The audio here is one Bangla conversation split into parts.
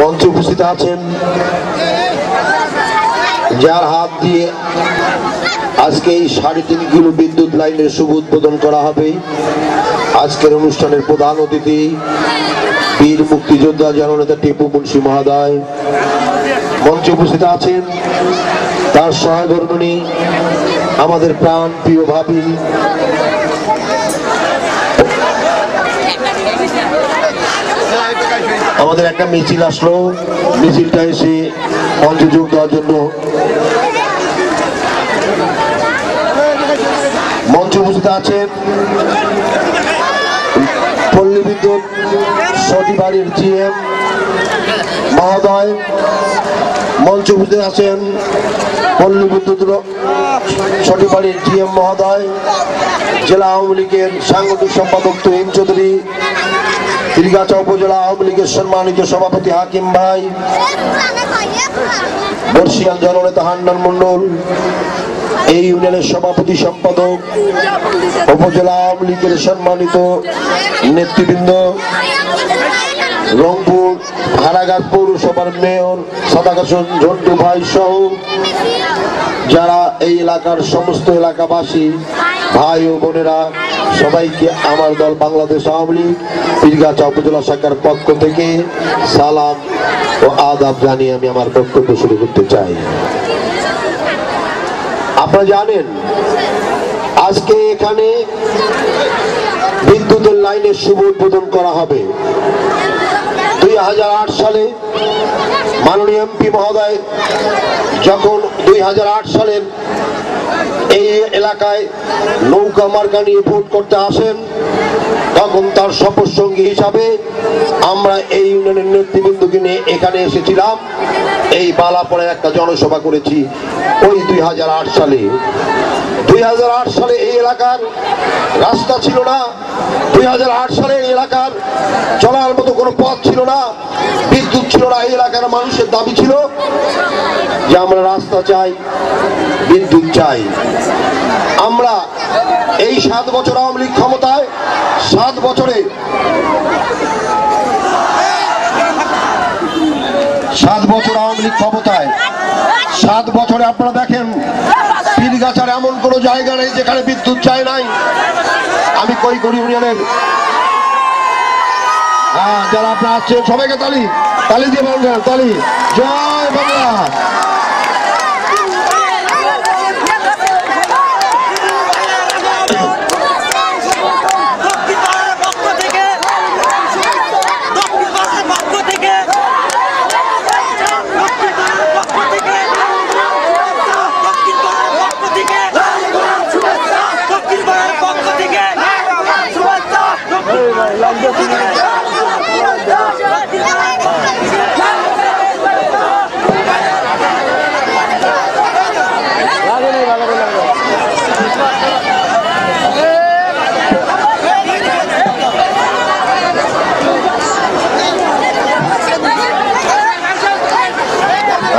মঞ্চে উপস্থিত আছেন। যার হাত দিয়ে আজকে এই সাড়ে তিন কিলো বিদ্যুৎ লাইনের শুভ উদ্বোধন করা হবে। আজকের অনুষ্ঠানের প্রধান অতিথি বীর মুক্তিযোদ্ধা জননেতা টিপু মুন্সি মহোদয়। মঞ্চে উপস্থিত আছেন তার সহধর্মিনী আমাদের প্রাণ প্রিয় ভাবি। আমাদের একটা মিছিল আসলো। মিছিলটা এসে মঞ্চে যোগ দেওয়ার জন্য মঞ্চে উপস্থিত আছেন পল্লী বিদ্যুৎ সটিবাড়ির জিএম মহোদয় মঞ্চ উপস্থিত আছেন। পল্লী বিদ্যুৎ সটিবাড়ির জিএম মহোদয়, জেলা আওয়ামী লীগের সাংগঠনিক সম্পাদক তুহিন চৌধুরী তিরিগাছা উপজেলা আওয়ামী লীগের সম্মানিত সভাপতি হাকিম ভাই, বর্ষিয়াল জননেতা হান্নান মন্ডল এই ইউনিয়নের সভাপতি সম্পাদক, উপজেলা আওয়ামী লীগের সম্মানিত নেতৃবৃন্দ, রংপুর হারাঘাট পৌরসভার মেয়র সদাকাশন ঝন্টু ভাই সহ যারা এই এলাকার সমস্ত এলাকাবাসী, ভাই ও বোনেরা, সবাইকে আমার দল বাংলাদেশ আওয়ামী লীগ, পীরগাছা উপজেলা শাখার পক্ষ থেকে সালাম ও আদাব জানিয়ে আমি আমার বক্তব্য শুরু করতে চাই। আপনারা জানেন, আজকে এখানে বিদ্যুতের লাইনের শুভ উদ্বোধন করা হবে। দুই হাজার আট সালে মাননীয় এমপি মহোদয় যখন দুই সালের এই এলাকায় নৌকা মার্কা নিয়ে ভোট করতে আসেন। তখন তার সঙ্গী হিসাবে আমরা এই ইউনিয়নের নেতৃবৃন্দকে নিয়ে এখানে এসেছিলাম। এই বালাপড়ে একটা জনসভা করেছি ওই দুই হাজার আট সালে। দুই হাজার আট সালে এই এলাকার রাস্তা ছিল না। দুই হাজার আট সালে এই এলাকার চলার মতো কোনো পথ ছিল না। বিদ্যুৎ ছিল না। এই এলাকার মানুষের দাবি ছিল যে আমরা রাস্তা চাই, বিদ্যুৎ চাই। আমরা এই সাত বছর আওয়ামী লীগ ক্ষমতায় সাত বছরে সাত বছর আওয়ামী লীগ ক্ষমতায় সাত বছরে আপনারা দেখেন পীরগাছার এমন কোনো জায়গা নেই যেখানে বিদ্যুৎ চায় নাই। আমি কই করি ইউনিয়নের? হ্যাঁ যারা আপনার আসছেন সবাইকে তালি। তালি দিয়ে বলবেন, তালি। জয় বাংলা দক্ষিণ পাড়ার পক্ষ থেকে দক্ষিণ পাড়ার পক্ষ থেকে দক্ষিণ পাড়ার পক্ষ থেকে দক্ষিণ পাড়ার পক্ষ থেকে দক্ষিণ পাড়ার পক্ষ থেকে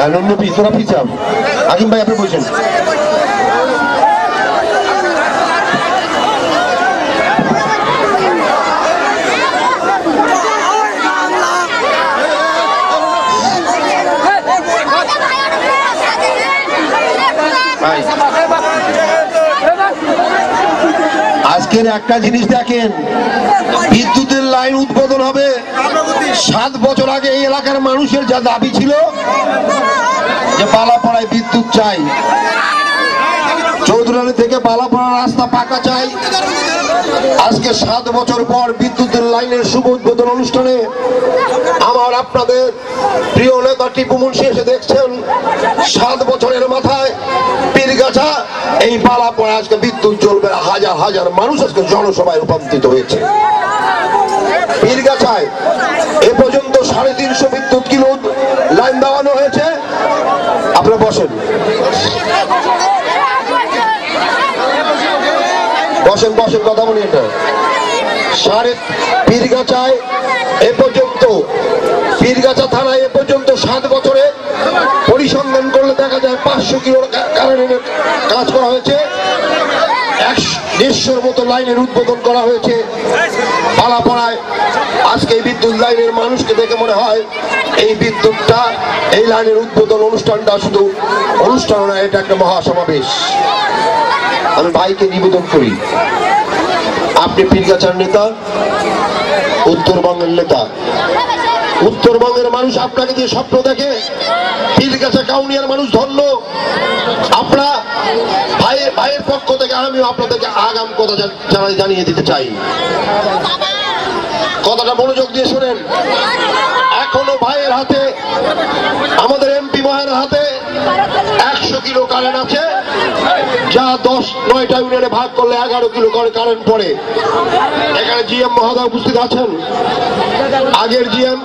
হ্যাঁ নন্দী তোরা পিছাম আজিম ভাই আপনি বলছেন ভাই আজকের একটা জিনিস দেখেন। বিদ্যুতের লাইন উদ্বোধন হবে। সাত বছর আগে এই এলাকার মানুষের যা দাবি ছিল, যে পালাপাড়ায় বিদ্যুৎ চাই। চৌধুরানী থেকে পালাপাড়া রাস্তা পাকা চাই। আজকে সাত বছর পর বিদ্যুতের লাইনের শুভ উদ্বোধন অনুষ্ঠানে আমার আপনাদের প্রিয় নেতা টিপু মুন্সি এসে দেখছেন, সাত বছরের মাথায় পীরগাছা এই পালা পরে আজকে বিদ্যুৎ চলবে হাজার হাজার মানুষ আজকে জনসভায় রূপান্তরিত হয়েছে। পীরগাছায় এ পর্যন্ত সাড়ে তিনশো বিদ্যুৎ কিলো লাইন দেওয়ানো হয়েছে? আপনারা বসেন। বসেন বসেন, কথা বলি এটা সাড়ে পীরগাছায় এ পর্যন্ত, পীরগাছা থানায় এ পর্যন্ত সাত বছরে পরিসংখ্যান করলে দেখা যায় পাঁচশো কিলোর কারেন্টের দেড়শোর মতো লাইনের উদ্বোধন করা হয়েছে। পালাপাড়ায় আজকে এই বিদ্যুৎ লাইনের মানুষকে দেখে মনে হয়, এই বিদ্যুৎটা, এই লাইনের উদ্বোধন অনুষ্ঠানটা শুধু অনুষ্ঠান নয়, এটা একটা মহাসমাবেশ। আমি ভাইকে নিবেদন করি, আপনি পীরগাছার নেতা, উত্তরবঙ্গের নেতা উত্তরবঙ্গের মানুষ আপনাকে দিয়ে স্বপ্ন দেখে পীরগাছা কাউনিয়ার মানুষ ধন্য আপনারা ভাইয়ের ভাইয়ের পক্ষ থেকে আমিও আপনাদেরকে আগাম কথা জানাই জানিয়ে দিতে চাই। কথাটা মনোযোগ দিয়ে শোনেন। এখনও ভাইয়ের হাতে আমাদের মহের হাতে একশো কিলো কারেন্ট আছে। যা দশ নয়টা ইউনিয়নে ভাগ করলে এগারো কিলো করে কারেন্ট পড়ে। এখানে জিএম মহোদয় উপস্থিত আছেন। আগের জিএম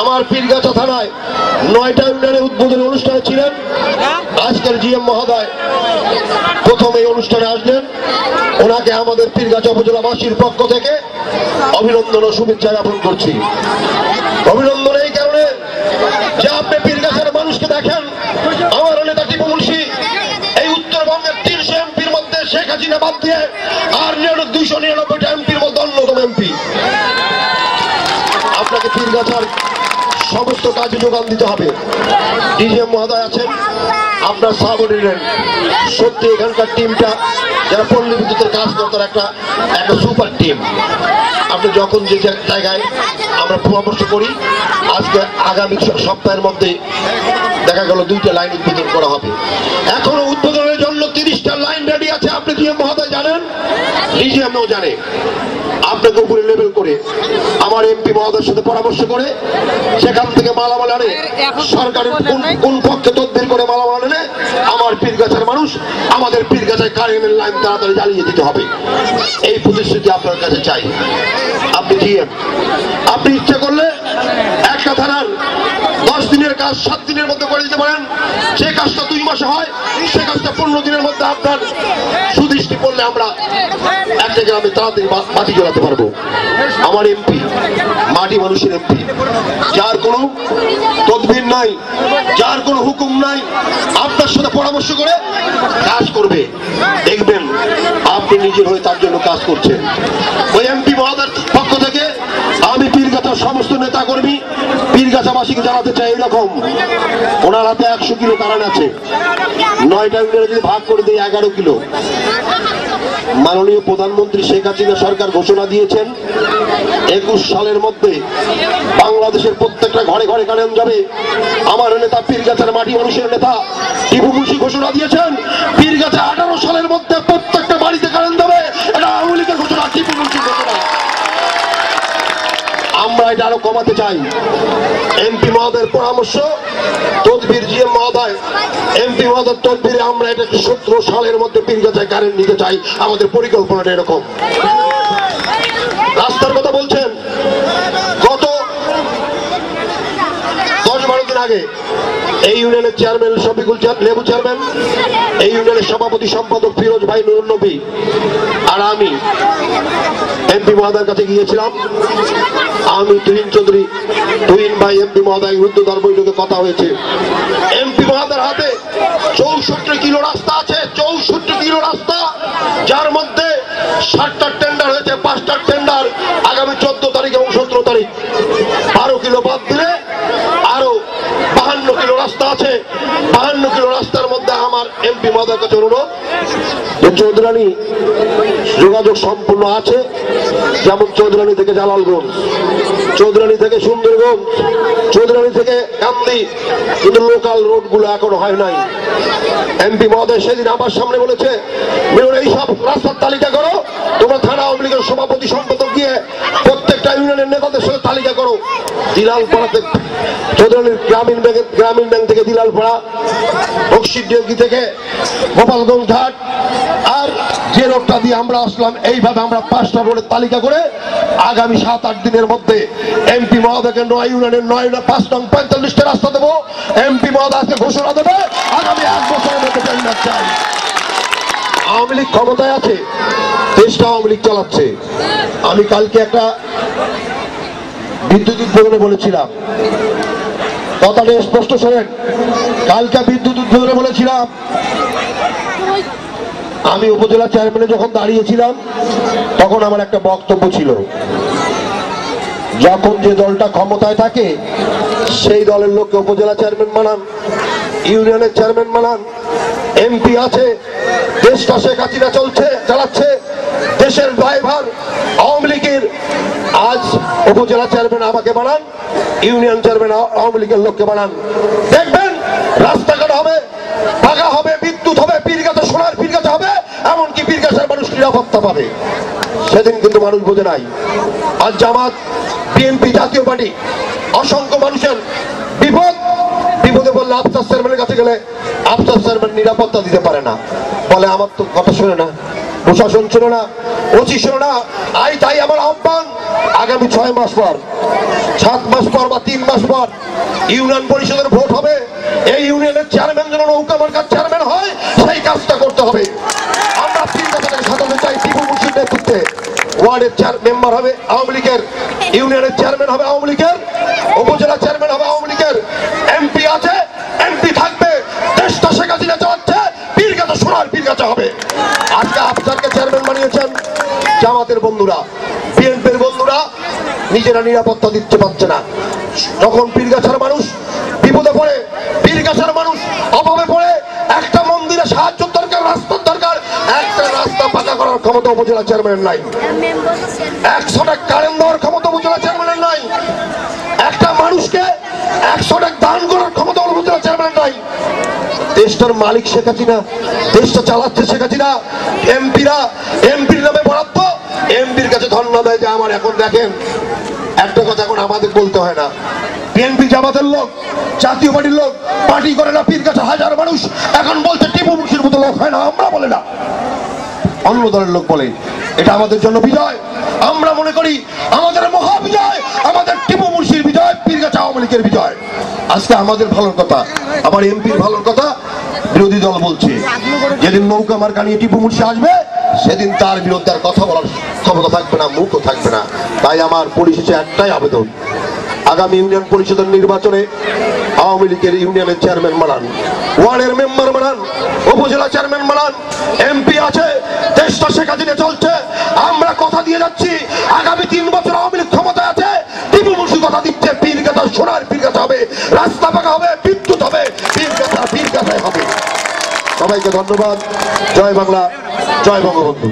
আমার পীরগাছা থানায় নয়টা ইউনিয়নের উদ্বোধনী অনুষ্ঠানে ছিলেন। আজকের জিএম মহোদয় প্রথম এই অনুষ্ঠানে আসলেন। ওনাকে আমাদের পীরগাছা উপজেলাবাসীর পক্ষ থেকে অভিনন্দন ও শুভেচ্ছা জ্ঞাপন করছি। অভিনন্দন আর দুইশো নিরানব্বইটা এমপির মধ্যে অন্যতম এমপি। আপনাকে পীরগাছার সমস্ত যোগান দিতে হবে। ডিজিএম মহোদয় আছেন, আপনার সত্যি এখানকার টিমটা, যারা পল্লী বিদ্যুতের কাজ করে একটা একটা সুপার টিম। আপনি যখন যে জায়গায় আমরা পরামর্শ করি, আজকে আগামী সপ্তাহের মধ্যে দেখা গেল দুইটা লাইন উদ্বোধন করা হবে। এখনও উদ্বোধনের জন্য তিরিশটা লাইন রেডি আছে। আপনি ডিএম মহোদয় জানেন? নিজে ডিজিএমও জানে। আপনাকে উপরে লেভেল করে আমার এমপি মহোদয়ের সাথে পরামর্শ করে সেখান থেকে মালামাল আনে। সরকারের কোন পক্ষে তদবির করে মালামাল আনে আমার পীরগাছার মানুষ আমাদের পীরগাছায় কারেন্টের লাইন তাড়াতাড়ি জ্বালিয়ে দিতে হবে। এই প্রতিশ্রুতি আপনার কাছে চাই? আপনি জিএম আপনি ইচ্ছা করলে একটা থানার কাজ সাত দিনের মধ্যে করে দিতে পারেন। যে কাজটা দুই মাসে হয়। সে কাজটা পনেরো দিনের মধ্যে আপনার সুদৃষ্টি পড়লে আমরা একটা গ্রামে তাড়াতাড়ি বাতি জ্বলাতে পারব। আমার এমপি, মাটি মানুষের এমপি। যার কোনো তদবির নাই, যার কোনো হুকুম নাই, আপনার সাথে পরামর্শ করে কাজ করবে। দেখবেন, আপনি নিজের হয়ে তার জন্য কাজ করছেন। ওই এমপি মহাদার পক্ষ থেকে আমি পীরগাছার সমস্ত নেতা কর্মী পীরগাছাবাসীকে জানাতে চাই এরকম ওনার হাতে একশো কিলো কারণ আছে। নয়টা ইউনিয়নে যদি ভাগ করে দিই, এগারো কিলো। মাননীয় প্রধানমন্ত্রী শেখ হাসিনা সরকার ঘোষণা দিয়েছেন, একুশ সালের মধ্যে বাংলাদেশের প্রত্যেকটা ঘরে ঘরে কারেন্ট যাবে। আমার নেতা পীরগাছার মাটি মানুষের নেতা টিপু মুন্সি ঘোষণা দিয়েছেন, পীরগাছা আঠারো সালের মধ্যে প্রত্যেকটা বাড়িতে কারেন্ট যাবে। এটা আওয়ামী লীগের ঘোষণা, টিপু মুন্সির ঘোষণা। আমরা এটা আরও কমাতে চাই। এমপি মহোদয়ের পরামর্শ, তদবির জিএম মহোদয়, এমপি মহোদয়ের তদবিরে আমরা এটাকে সতেরো সালের মধ্যে পীরগাছায় কারেন্ট নিতে চাই, আমাদের পরিকল্পনাটা এরকম। রাস্তার কথা বলছেন, গত দশ বারো দিন আগে এই ইউনিয়নের চেয়ারম্যান শফিকুল লেবু চেয়ারম্যান, এই ইউনিয়নের সভাপতি সম্পাদক ফিরোজ ভাই নুরুন নবী আর আমি, এমপি মহোদয়ের কাছে গিয়েছিলাম। আমি, তুহিন চৌধুরী, তুহিন ভাই, এমপি মহোদয় রুদ্রদ্বার বৈঠকে কথা হয়েছে। এমপি মহোদয়ের হাতে চৌষট্টি কিলো রাস্তা আছে, চৌষট্টি কিলো রাস্তা, যার মধ্যে ষাটটার টেন্ডার হয়েছে পাঁচটার টেন্ডার আগামী চোদ্দ তারিখ এবং সতেরো তারিখ। বারো কিলো বাদ দিলে আরও বাহান্ন কিলো রাস্তা আছে বাহান্ন কিলো রাস্তার মধ্যে আমার এমপি মহোদয়ের কাছে অনুরোধ যে চৌধুরানী যোগাযোগ সম্পূর্ণ আছে, যেমন চৌধুরানী থেকে জালালগঞ্জ, চৌধুরানী থেকে সুন্দরগঞ্জ, চৌধুরানী থেকে কান্দি কিন্তু লোকাল রোডগুলো এখনও হয় নাই। এমপি মহোদয় সেদিন আমার সামনে বলেছে, মিলন, এই সব রাস্তার তালিকা করো, তোমরা থানা আওয়ামী লীগের সভাপতি, সম্পাদক গিয়ে প্রত্যেকটা ইউনিয়নের নেতাদের সাথে তালিকা করো। দিলালপাড়াতে, চৌধুরানীর গ্রামীণ ব্যাংক গ্রামীণ ব্যাংক থেকে দিলালপাড়া বক্সিডি থেকে গোপালগঞ্জ ঘাট। আর যে রোডটা দিয়ে আমরা আসলাম, এইভাবে আমরা পাঁচটা রোডের তালিকা করে আগামী সাত, আট দিনের মধ্যে এমপি মহোদয়কে নয় ইউনিয়নের নয়, পাঁচ নং পঁয়তাল্লিশটা রাস্তা দেবো। এমপি মহোদয় আজকে ঘোষণা দেবে, আগামী এক বছরের মধ্যে টেন্ডার চাই। আওয়ামী লীগ ক্ষমতায় আছে, দেশটা আওয়ামী লীগ চালাচ্ছে। আমি কালকে একটা বিদ্যুৎ উদ্বোধনে বলেছিলাম কথাটা স্পষ্ট শোনেন। কালকে বিদ্যুৎ উদ্বোধনে বলেছিলাম, আমি উপজেলা চেয়ারম্যানে যখন দাঁড়িয়েছিলাম, তখন আমার একটা বক্তব্য ছিল। যখন যে দলটা ক্ষমতায় থাকে, সেই দলের লোককে উপজেলা চেয়ারম্যান বানান, ইউনিয়নের চেয়ারম্যান বানান, এমপি আছে, দেশটা শেখ হাসিনা চলছে, চালাচ্ছে দেশের ড্রাইভার আওয়ামী লীগের আজ উপজেলা চেয়ারম্যান আমাকে বানান, ইউনিয়ন চেয়ারম্যান আওয়ামী লীগের লোককে বানান। দেখবেন, রাস্তাঘাট হবে, পাকা হবে, বিদ্যুৎ হবে পীরগাছে সোনার পীরগাছে হবে, এমনকি পীরগাছের মানুষ নিরাপত্তা পাবে। সেদিন কিন্তু মানুষ বোঝে নাই। আজ জামাত, বিএনপি জাতীয় পার্টি, অসংখ্য মানুষের বিপদ বিপদে বললে আফতার চেয়ারম্যানের কাছে গেলে আফতার চেয়ারম্যান নিরাপত্তা দিতে পারে না। বলে আমার তো কথা শুনে না। প্রশাসন ছিল না, ওসি ছিল না, আই তাই আমার আহ্বান, আগামী ছয় মাস পর, সাত মাস পর বা তিন মাস পর ইউনিয়ন পরিষদের ভোট হবে। এই ইউনিয়নের চেয়ারম্যান যেন নৌকা মার্কার চেয়ারম্যান হয়, সেই কাজটা করতে হবে। আমরা কথা থেকে সাজাতে চাই টিপু মুর্শিদ নেতৃত্বে। ওয়ার্ডের চেয়ার মেম্বার হবে আওয়ামী লীগের, ইউনিয়নের চেয়ারম্যান হবে আওয়ামী লীগের, উপজেলা চেয়ারম্যান হবে জামাতের বন্ধুরা, বিএনপির বন্ধুরা, নিজেরা নিরাপত্তা দিতে পারছে না। যখন পীরগাছার মানুষ বিপদে পড়ে পীরগাছার মানুষ অভাবে পড়ে, একটা মন্দিরে সাহায্য দরকার, রাস্তার দরকার, একটা রাস্তা পাকা করার ক্ষমতা উপজেলা চেয়ারম্যানের নাই। একশো টাকা কারেন্ট দেওয়ার ক্ষমতা উপজেলা চেয়ারম্যানের নাই। একটা মানুষকে একশো টাকা দান করার ক্ষমতা উপজেলা চেয়ারম্যানের নাই। দেশটার মালিক শেখ হাসিনা, দেশটা চালাচ্ছে শেখ হাসিনা, এমপিরা, এমপির নামে বরাদ্দ এমপির কাছে ধন্যবাদ যে আমার এখন দেখেন, একটা কথা এখন আমাদের বলতে হয় না। বিএনপি জামাতের লোক, জাতীয় পার্টির লোক, পার্টি করে না, পীর কাছে হাজার মানুষ, এখন বলছে টিপু মুর্শির মতো লোক হয় না, আমরা বলে না। অন্য দলের লোক বলে, এটা আমাদের জন্য বিজয়। আমরা মনে করি আমাদের মহা বিজয় আমাদের টিপু মুর্শির বিজয় পীরগাছা আওয়ামী লীগের বিজয়। আজকে আমাদের ভালোর কথা আমার এমপির ভালোর কথা বিরোধী দল বলছে। যেদিন নৌকা মার্কা নিয়ে টিপু মুর্শি আসবে সেদিন তার বিরুদ্ধে আর কথা বলার ক্ষমতা থাকবে না, মুখও থাকবে না। তাই আমার পরিশেষে একটাই আবেদন। আগামী ইউনিয়ন পরিষদের নির্বাচনে আওয়ামী লীগের ইউনিয়নের চেয়ারম্যান বানান। ওয়ার্ডের মেম্বার বানান, উপজেলা চেয়ারম্যান বানান, এমপি আছে, দেশটা শেখ হাসিনা চলছে, আমরা কথা দিয়ে যাচ্ছি, আগামী তিন বছর আওয়ামী লীগ ক্ষমতায় আছে টিপু মুর্শি কথা দিচ্ছে পীর গাথা সোনার পীর গাথা হবে, রাস্তা পাকা হবে, বিদ্যুৎ হবে পীর গাথা পীর গাথায় হবে। সবাইকে ধন্যবাদ। জয় বাংলা জয় বঙ্গবন্ধু।